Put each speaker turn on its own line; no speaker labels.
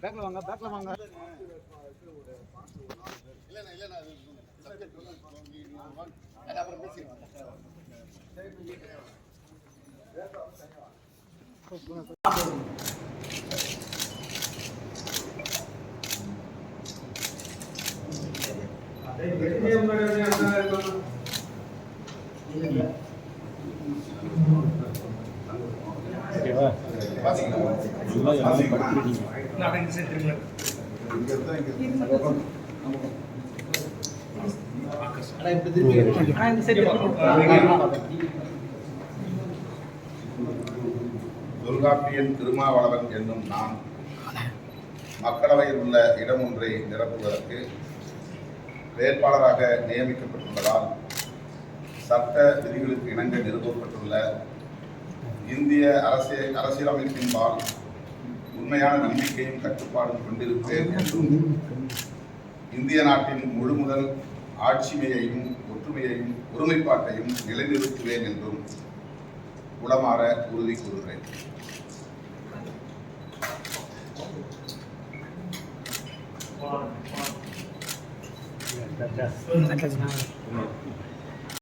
பேக்கில் வாங்க பேக்கில் வாங்க.
துர்காப்பியன் திருமாவளவன் என்னும் நான் மக்களவையில் உள்ள இடம் ஒன்றை நிரப்புவதற்கு வேட்பாளராக நியமிக்கப்பட்டுள்ளதால் சட்ட விதிகளுக்கு இணங்க நிறுவப்பட்டுள்ள இந்திய அரசியல் அரசியலமைப்பின்பால் உண்மையான நம்பிக்கையும் கட்டுப்பாடும் கொண்டிருப்பேன் என்றும் இந்திய நாட்டின் முழு முதல் ஆட்சிமையையும் ஒற்றுமையையும் ஒருமைப்பாட்டையும் நிலைநிறுத்துவேன் என்றும் உளமாற உறுதி கூறுகிறேன்.